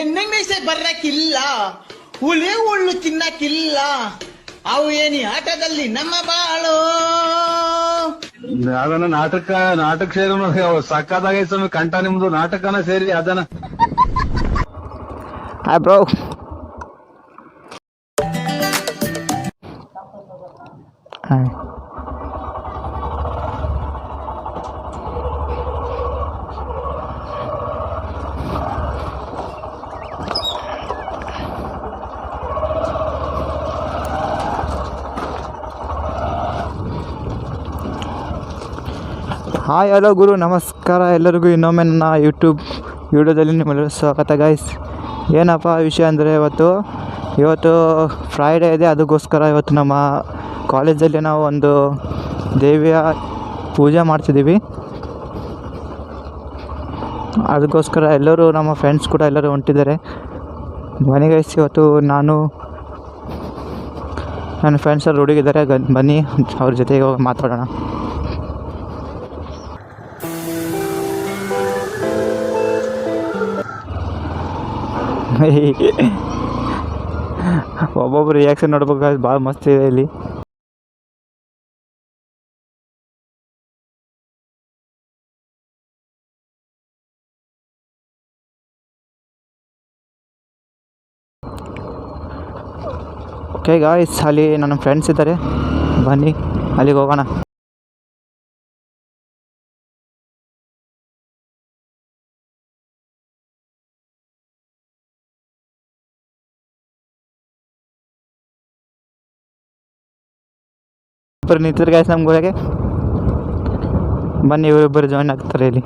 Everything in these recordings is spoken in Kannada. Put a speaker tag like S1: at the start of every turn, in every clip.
S1: ಎಣ್ಣೆ ಮೀಸೆ ಬರ್ರಕ್ಕಿಲ್ಲ? ಹುಲಿ ಹುಳ್ಳು ತಿನ್ನಕ್ಕಿಲ್ಲ. ಅವು ಏನಿ ಆಟದಲ್ಲಿ ನಮ್ಮ ಬಾಳು.
S2: ಅದನ್ನ ನಾಟಕ ನಾಟಕ ಸೇರಿ ಸಕ್ಕದಾಗೈತೆ ಸ್ವಾಮಿ ಕಂಠ ನಿಮ್ದು ನಾಟಕನ ಸೇರಿ ಅದನ್ನ.
S3: Hi bro. Hi hi hello ಗುರು ನಮಸ್ಕಾರ ಎಲ್ಲರಿಗೂ ಇನ್ನೊಮ್ಮೆ ನನ್ನ ಯೂಟ್ಯೂಬ್ ವೀಡಿಯೋದಲ್ಲಿ ನಿಮ್ಮೆಲ್ಲರೂ ಸ್ವಾಗತ ಗೈಸ್ ಏನಪ್ಪ ವಿಷಯ ಅಂದರೆ ಇವತ್ತು ಇವತ್ತು ಫ್ರೈಡೇ ಇದೆ. ಅದಕ್ಕೋಸ್ಕರ ಇವತ್ತು ನಮ್ಮ ಕಾಲೇಜಲ್ಲಿ ನಾವು ಒಂದು ದೇವಿಯ ಪೂಜೆ ಮಾಡ್ತಿದ್ದೀವಿ. ಅದಕ್ಕೋಸ್ಕರ ಎಲ್ಲರೂ ನಮ್ಮ ಫ್ರೆಂಡ್ಸ್ ಕೂಡ ಎಲ್ಲರೂ ಹೊಂಟಿದ್ದಾರೆ. ಬನ್ನಿ ಗೈಸ್ ಇವತ್ತು ನಾನು ನನ್ನ ಫ್ರೆಂಡ್ಸ್ ಅಲ್ಲಿ ಹುಡುಗಿದ್ದಾರೆ. ಬನ್ನಿ, ಅವ್ರ ಜೊತೆಗೆ ಹೋಗಿ ಮಾತಾಡೋಣ. ಒಬ್ಬೊಬ್ರು ರಿಯಾಕ್ಷನ್ ನೋಡ್ಬೇಕಾದ್ರೆ ಭಾಳ ಮಸ್ತ್ ಇದೆ ಇಲ್ಲಿ. ಓಕೆ ಗಾಯ್ಸ್ ಅಲ್ಲಿ ನನ್ನ ಫ್ರೆಂಡ್ಸ್ ಇದ್ದಾರೆ. ಬನ್ನಿ, ಅಲ್ಲಿಗೆ ಹೋಗೋಣ. ಇಬ್ಬರು ನಿಂತಿದ್ರೆ ಗಾಯ್ಸ್ ನಮ್ಮ ಗೋಳಗೆ ಬನ್ನಿ ಇವರಿಬ್ಬರು ಜಾಯ್ನ್ ಆಗ್ತಾರೆ ಇಲ್ಲಿ.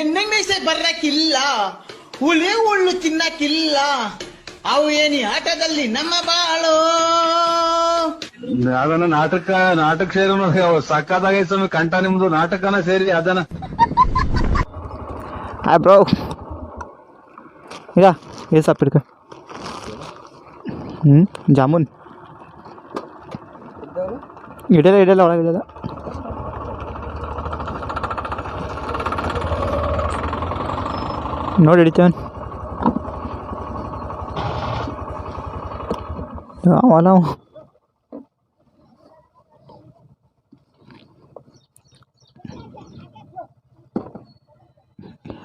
S1: ಎಣ್ಣೆ ಹುಲಿ ಹುಳ್ಳು ತಿನ್ನಕ್ಕಿಲ್ಲ ಅವು ಏನಿ ಆಟದಲ್ಲಿ ನಮ್ಮ ಬಾಳು.
S2: ಅದನ್ನ ನಾಟಕ ನಾಟಕ ಸೇರಿ ಸಾಕಾದಾಗ ಸ್ವಾಮಿ ಕಂಠ ನಿಮ್ದು ನಾಟಕನ ಸೇರಿ ಅದನ್ನ.
S3: ಹಾಯ್ ಬ್ರೋ ಈಗ ಏ ಸಾಪ್ ಹಿಡ್ಕ ಹ್ಞೂ ಜಾಮೂನ್. ಇಡಲ್ಲ ಇಡಲ್ಲ ಒಳಗೆ ಇಡಲ್ಲ ನೋಡಿ ಹಿಡಿತೇವನ್ ಅವಲ್ಲ ಅವ.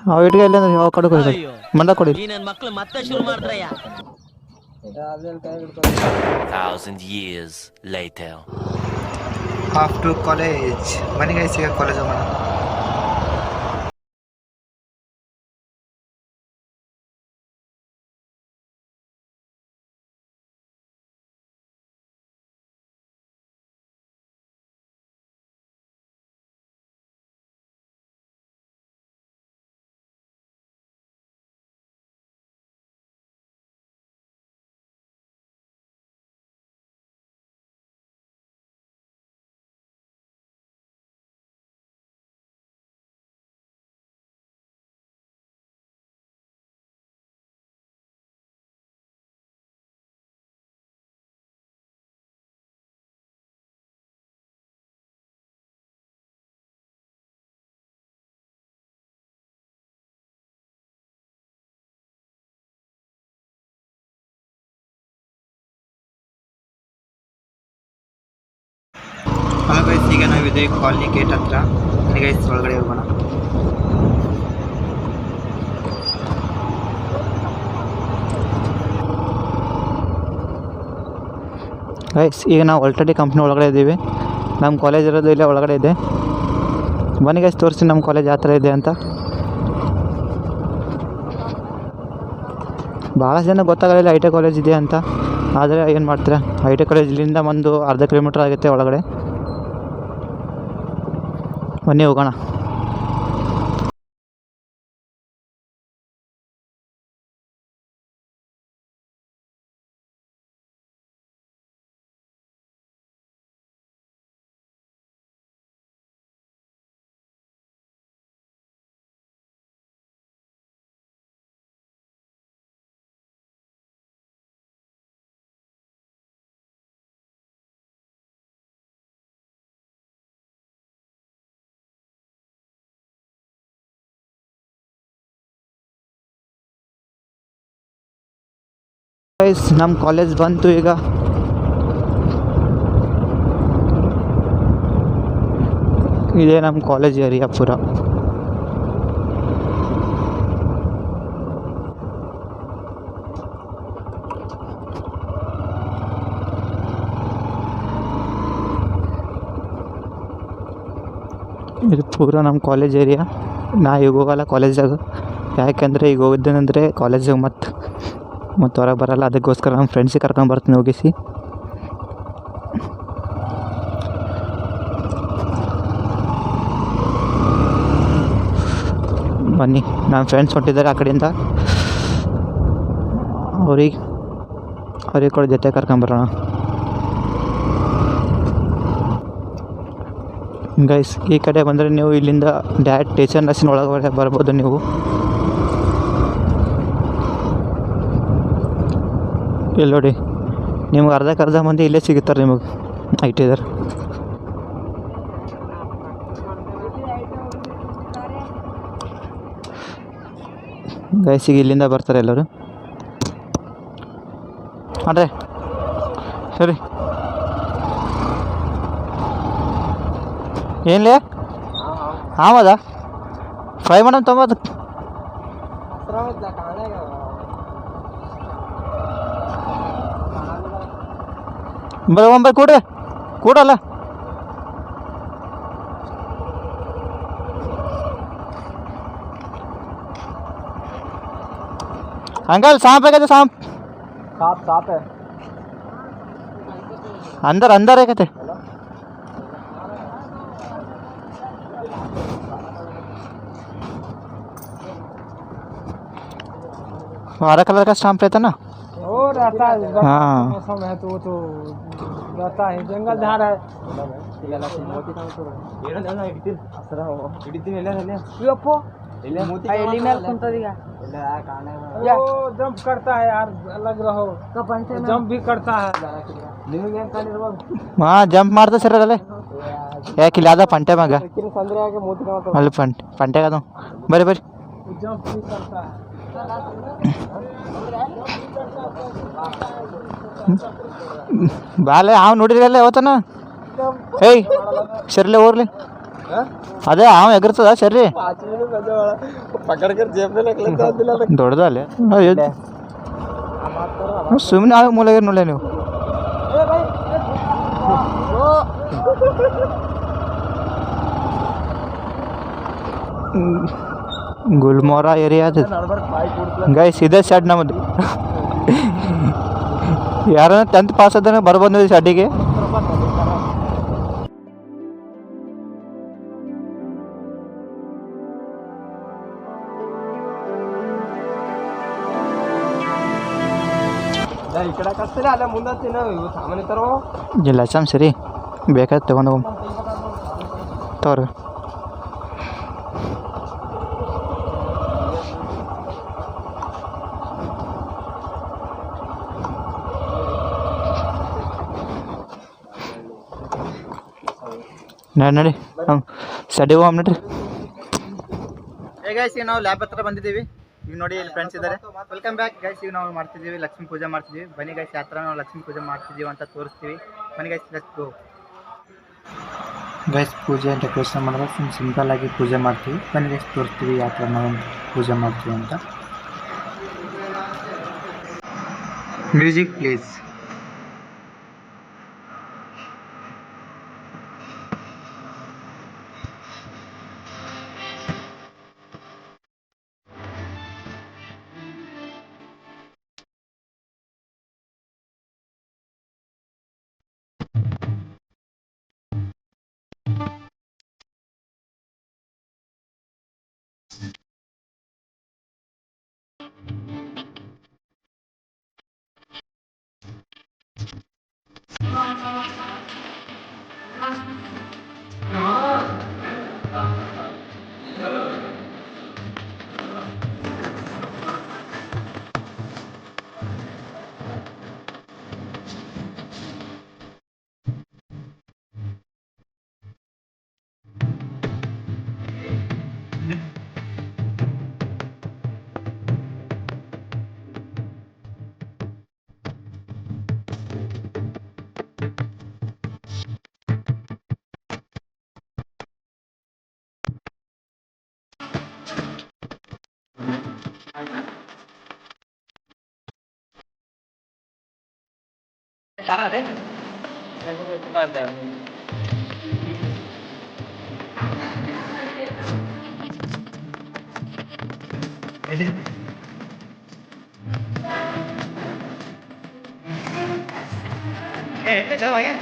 S3: ಅವ ಇಟ್ಗೆ ಇಲ್ಲ ಅಂದ್ರೆ ಯಾವ ಕಡೆ ಕೊಡಿ ಮಂಡ ಕೊಡಿ
S4: ಈ ನನ್ ಮಕ್ಳು ಮತ್ತೆ ಶುರು ಮಾಡಿದ್ರಯ್ಯ
S5: thousand years later.
S3: Off to college ಮನೆಗೆ ಸಿಗ ಕಾಲೇಜ್ ಹೋಗೋಣ ಹಲೋ ಗೈಸ್ ಈಗ ನಾವಿದೆ ಕಾಲನಿ ಗೇಟ್ ಹತ್ರ ಗೈಸ್ ಒಳಗಡೆ ಹೋಗೋಣ. ಗೈಸ್ ಈಗ ನಾವು ಆಲ್ರೆಡಿ ಕಂಪ್ನಿ ಒಳಗಡೆ ಇದ್ದೀವಿ. ನಮ್ಮ ಕಾಲೇಜ್ ಇರೋದು ಇಲ್ಲೇ ಒಳಗಡೆ ಇದೆ. ಬನ್ನಿ ಗೈಸ್ ತೋರಿಸಿ ನಮ್ಮ ಕಾಲೇಜ್ ಯಾವ ಥರ ಇದೆ ಅಂತ. ಭಾಳಷ್ಟು ಜನ ಗೊತ್ತಾಗಲಿಲ್ಲ ಐ ಟಿ ಕಾಲೇಜ್ ಇದೆ ಅಂತ. ಆದರೆ ಏನು ಮಾಡ್ತೀರಾ? ಐ ಟಿ ಕಾಲೇಜ್ ಇಲ್ಲಿಂದ ಒಂದು ಅರ್ಧ ಕಿಲೋಮೀಟ್ರ್ ಆಗುತ್ತೆ ಒಳಗಡೆ. ಬನ್ನಿ ಹೋಗೋಣ ಗೈಸ್ ನಮ್ಮ ಕಾಲೇಜ್ ಬಂತು ಈಗ. ಇದೇ ನಮ್ಮ ಕಾಲೇಜ್ ಏರಿಯಾ ಪೂರ. ಇದು ಪೂರ ನಮ್ಮ ಕಾಲೇಜ್ ಏರಿಯಾ ನಾ ಈಗ ಹೋಗಲ್ಲ ಕಾಲೇಜಾಗ ಯಾಕೆಂದರೆ ಈಗ ಹೋಗಿದ್ದೇನೆಂದರೆ ಕಾಲೇಜಿಗೆ ಮತ್ತು ಮತ್ತು ಹೊರಗೆ ಬರಲ್ಲ. ಅದಕ್ಕೋಸ್ಕರ ನಮ್ಮ ಫ್ರೆಂಡ್ಸಿಗೆ ಕರ್ಕೊಂಡು ಬರ್ತೀನಿ, ಹೋಗಿಸಿ. ಬನ್ನಿ. ನಮ್ಮ ಫ್ರೆಂಡ್ಸ್ ಹೊಂಟಿದ್ದಾರೆ ಆ ಕಡೆಯಿಂದ. ಅವ್ರಿಗೆ ಅವ್ರಿಗೆ ಕೂಡ ಜೊತೆ ಕರ್ಕೊಂಬರೋಣ ಗೈಸ್ ಈ ಕಡೆ ಬಂದರೆ ನೀವು ಇಲ್ಲಿಂದ ಡೈರೆಕ್ಟ್ ಟೇಷನ್ ನರ್ಸಿನ ಒಳಗೆ ಬರ್ಬೋದು ನೀವು. ಇಲ್ಲಿ ನೋಡಿ ನಿಮ್ಗೆ ಅರ್ಧಕ್ಕೆ ಅರ್ಧ ಮಂದಿ ಇಲ್ಲೇ ಸಿಗುತ್ತಾರೆ ನಿಮಗೆ ಐಟಿದಾರೆ ಗೈಸಿಗೆ ಇಲ್ಲಿಂದ ಬರ್ತಾರೆ ಎಲ್ಲರೂ. ಅಂದ್ರೆ ಸರಿ. ಏನ್ಲೇ ಆಮದ? ಫ್ರೈ ಮಾಡೋಣ ತೊಂಬತ್ತು ಬರ ಒಂಬೈ ಕೂಡ್ರಿ ಕೂಡಲ್ಲ अंकल सांप है कहते सांप
S6: ಸಾಪ್ ಸಾಪ್
S3: अंदर अंदर है कहते हरा कलर का स्टाम्प रहता ना
S6: वो रहता है
S3: हाँ।
S6: मौसम है तो वो तो रहता है जंगल झाड़ हाँ, है जंप करता है यार अलग रहो। जंप भी करता है।
S3: हाँ जंप मारता सर अल ये खिला
S6: था फंटे
S3: मगा मल का तो। बरे बरे।
S6: जंप भी करता है।
S3: ಬಾಲೆ ಅವ್ ನೋಡಿರಿ ಅಲ್ಲೇ ಯಾವತ್ತನ? ಏಯ್ ಸರ್ಲೆ ಹೋಗ್ಲಿ. ಅದೇ ಅವ ಎಗರ್ತದ
S6: ಸರ್ರಿ ದೊಡ್ಡದ
S3: ಅಲ್ಲೇ. ಸುಮ್ಮನೆ ಆಗ ಮೂಲಾಗಿರ್ ನೋಡ್ಲೆ ನೀವು. Mm. ಗುಲ್ಮೋರ ಏರಿಯಾ ಅದು. ಗೈಸ್ ಇದೇ ಶೆಡ್ ನಮ್ಮದು ಯಾರನ್ನ ಟೆಂತ್ ಪಾಸ್
S6: ತಿನ್ನೋ ಸಾಮಾನ್ಯ ತರೋ.
S3: ಇಲ್ಲ ಚಮ್ ಸರಿ ಬೇಕಾದ್ರೆ ತಗೊಂಡು ಹೋಗಮ್ ನಡಿ ನಡಿ. ಹ್ಞೂ ಸಡಿ ಹೋಗಮ್ ನಡ್ರಿ. ಗೈಸ್ ಈಗ ನಾವು ಲ್ಯಾಬ್ ಹತ್ರ ಬಂದಿದ್ದೀವಿ. ಈಗ ನೋಡಿ ಇಲ್ಲಿ ಫ್ರೆಂಡ್ಸ್ ಇದ್ದಾರೆ ವೆಲ್ಕಮ್ ಬ್ಯಾಕ್ ಗೈಸ್ ಈಗ ನಾವು ಮಾಡ್ತಿದ್ದೀವಿ ಲಕ್ಷ್ಮೀ ಪೂಜೆ ಮಾಡ್ತಿದ್ದೀವಿ. ಬನ್ನಿ ಗೈಸ್ ಯಾವ ಥರ ನಾವು ಲಕ್ಷ್ಮೀ ಪೂಜೆ ಮಾಡ್ತಿದ್ದೀವಿ ಅಂತ ತೋರಿಸ್ತೀವಿ. ಬನ್ನಿ ಗೈಸ್ ಲೆಟ್ಸ್ ಗೋ ಗೈಸ್ ಪೂಜೆ ಡೆಕೋರೇಷನ್ ಮಾಡಿದ್ರೆ ಸುಮ್ ಸಿಂಪಲ್ ಆಗಿ ಪೂಜೆ ಮಾಡ್ತೀವಿ. ಬನ್ನಿ ಗೈಸ್ ತೋರಿಸ್ತೀವಿ ಯಾವ ಥರ ನಾವು ಪೂಜೆ ಮಾಡ್ತೀವಿ ಅಂತ. Music please
S6: 따라래? 따라래. 애들. 예, 들어와요.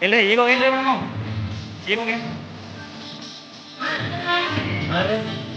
S6: 일로 이거 일로 일로 이거. 아래.